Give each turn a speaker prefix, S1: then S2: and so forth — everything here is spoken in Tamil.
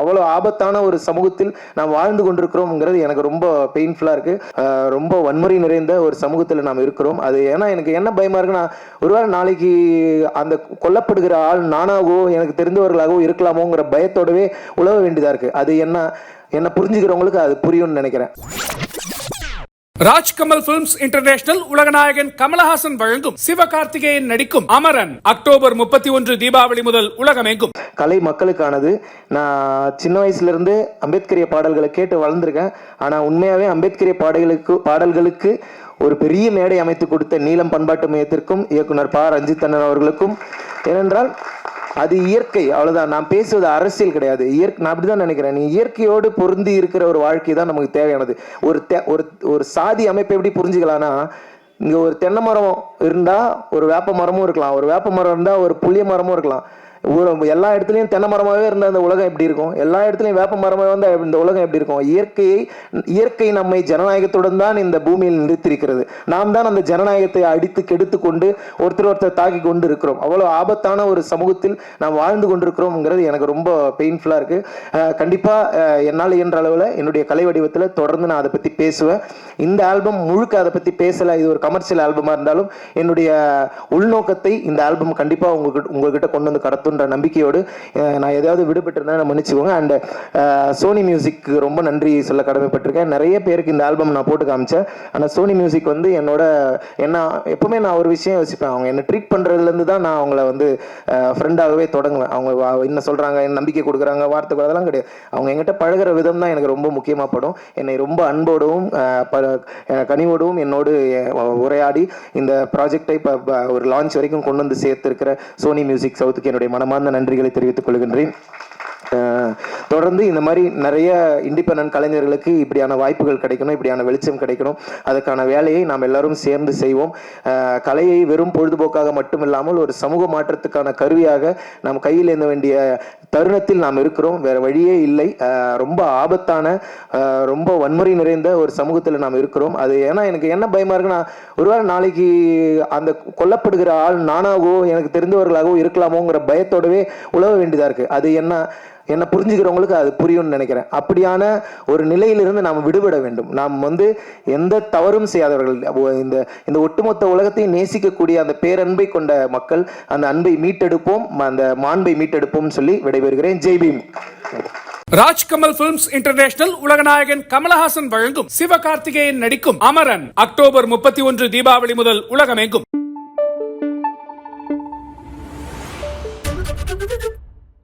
S1: அவ்வளோ ஆபத்தான ஒரு சமூகத்தில் நாம் வாழ்ந்து கொண்டிருக்கிறோம்ங்கிறது எனக்கு ரொம்ப பெயின்ஃபுல்லாக இருக்குது ரொம்ப வன்முறை நிறைந்த ஒரு சமூகத்தில் நாம் இருக்கிறோம். அது ஏன்னா எனக்கு என்ன பயமாக இருக்குன்னா ஒருவேளை நாளைக்கு அந்த கொல்லப்படுகிற ஆள் நானாகவோ எனக்கு தெரிந்தவர்களாகவோ இருக்கலாமோங்கிற பயத்தோடவே உழவ வேண்டியதாக இருக்குது அது என்ன என்ன புரிஞ்சுக்கிறவங்களுக்கு அது புரியும்னு நினைக்கிறேன்.
S2: ராஜ்கமல் பிலிம்ஸ் இன்டர்நேஷனல் உலகநாயகன் கமலஹாசன் வழங்கும் சிவகார்த்திகேயன் நடிக்கும் அமரன். அக்டோபர் முப்பத்தி ஒன்று தீபாவளி முதல் உலகமெங்கும்.
S1: கலை மக்களுக்கானது. நான் சின்ன வயசுலேருந்து அம்பேத்கரிய பாடல்களை கேட்டு வளர்ந்துருக்கேன். ஆனால் உண்மையாகவே அம்பேத்கரிய பாடல்களுக்கு பாடல்களுக்கு ஒரு பெரிய மேடை அமைத்து கொடுத்த நீலம் பண்பாட்டு மையத்திற்கும் இயக்குனர் ப. ரஞ்சித் அண்ணன் அவர்களுக்கும். ஏனென்றால் அது இயற்கை அவ்வளோதான் நான் பேசுவது அரசியல் கிடையாது. இயற்கை நான் அப்படிதான் நினைக்கிறேன். நீ இயற்கையோடு பொருந்தி இருக்கிற ஒரு வாழ்க்கை தான் நமக்கு தேவையானது. ஒரு தே- ஒரு ஒரு சாதி அமைப்பை எப்படி புரிஞ்சுக்கலாம்னா இங்கே ஒரு தென்னை மரம் இருந்தால் ஒரு வேப்ப மரமும் இருக்கலாம். ஒரு வேப்ப மரம் இருந்தால் ஒரு புளிய மரமும் இருக்கலாம். எல்லா இடத்துலையும் தென்னை மரமாகவே இருந்த அந்த உலகம் எப்படி இருக்கும்? எல்லா இடத்துலையும் வேப்ப மரமாவே வந்தா இந்த உலகம் எப்படி இருக்கும்? இயற்கையை இயற்கை நம்மை ஜனநாயகத்துடன் தான் இந்த பூமியில் நிறுத்தியிருக்கிறது. நாம் தான் அந்த ஜனநாயகத்தை அடித்து கெடுத்து கொண்டு ஒருத்தர் ஒருத்தர் தாக்கி கொண்டு இருக்கிறோம் அவ்வளோ ஆபத்தான ஒரு சமூகத்தில் நாம் வாழ்ந்து கொண்டிருக்கிறோம்ங்கிறது எனக்கு ரொம்ப பெயின்ஃபுல்லாக இருக்குது கண்டிப்பாக என்னால் இயன்ற அளவில் என்னுடைய கலை வடிவத்தில் தொடர்ந்து நான் அதை பற்றி பேசுவேன். இந்த ஆல்பம் முழுக்க அதை பற்றி பேசலை. இது ஒரு கமர்ஷியல் ஆல்பமாக இருந்தாலும் என்னுடைய உள்நோக்கத்தை இந்த ஆல்பம் கண்டிப்பாக உங்களுக்கு உங்கள்கிட்ட கொண்டு வந்து கடத்தும். கடத்துன்ற நம்பிக்கையோடு நான் ஏதாவது விடுபட்டிருந்தா மன்னிச்சுக்கோங்க. அண்ட் சோனி மியூசிக்கு ரொம்ப நன்றி சொல்ல கடமைப்பட்டிருக்கேன். நிறைய பேருக்கு இந்த ஆல்பம் நான் போட்டு காமிச்சேன். ஆனால் சோனி மியூசிக் வந்து என்னோட என்ன எப்பவுமே நான் ஒரு விஷயம் யோசிப்பேன். அவங்க என்ன ட்ரீட் பண்ணுறதுலேருந்து தான் நான் அவங்கள வந்து ஃப்ரெண்டாகவே தொடங்குவேன். அவங்க என்ன சொல்கிறாங்க என்ன நம்பிக்கை கொடுக்குறாங்க வார்த்தை கூட அதெல்லாம் கிடையாது. அவங்க என்கிட்ட பழகுற விதம் தான் எனக்கு ரொம்ப முக்கியமாக படும். என்னை ரொம்ப அன்போடவும் ப- கனிவோடவும் என்னோடு உரையாடி இந்த ப்ராஜெக்டை இப்போ ஒரு லான்ச் வரைக்கும் கொண்டு வந்து சேர்த்துருக்கிற சோனி மியூசிக் சவுத்துக்கு என்னுடைய மனமார்ந்த நன்றிகளை தெரிவித்துக் கொள்கின்றேன். தொடர்ந்து இந்த மாதிரி நிறைய இண்டிபெண்ட் கலைஞர்களுக்கு இப்படியான வாய்ப்புகள் கிடைக்கணும் இப்படியான வெளிச்சம் கிடைக்கணும். அதுக்கான வேலையை நாம் எல்லாரும் சேர்ந்து செய்வோம். கலையை வெறும் பொழுதுபோக்காக மட்டும் இல்லாமல் ஒரு சமூக மாற்றத்துக்கான கருவியாக நாம் கையில் ஏந்த வேண்டிய தருணத்தில் நாம் இருக்கிறோம். வேற வழியே இல்லை. ரொம்ப ஆபத்தான ரொம்ப வன்முறை நிறைந்த ஒரு சமூகத்தில் நாம் இருக்கிறோம். அது ஏன்னா எனக்கு என்ன பயமா இருக்குன்னா ஒருவேளை நாளைக்கு அந்த கொல்லப்படுகிற ஆள் நானாகவோ எனக்கு தெரிந்தவர்களாகவோ இருக்கலாமோங்கிற பயத்தோடவே உழவ வேண்டியதா இருக்கு. அது என்ன என்ன புரிஞ்சுக்கிறவங்களுக்கு அது புரியும்னு நினைக்கிறேன். அப்படியான ஒரு நிலையிலிருந்து நாம் விடுபட வேண்டும். நாம் வந்து எந்த தவறும் செய்யாதவர்கள். இந்த இந்த ஒட்டுமொத்த உலகத்தையும் நேசிக்கக்கூடிய அந்த பேரன்பை கொண்ட மக்கள் அந்த அன்பை மீட்டெடுப்போம் அந்த மாண்பை மீட்டெடுப்போம் சொல்லி விடைபெறுகிறேன். ஜெய்பீம்
S2: ராஜ்கமல் பிலிம்ஸ் இன்டர்நேஷனல் உலகநாயகன் கமலஹாசன் வழங்கும் சிவகார்த்திகேயன் நடிக்கும் அமரன். அக்டோபர் முப்பத்தி ஒன்று தீபாவளி முதல் உலகமெங்கும்.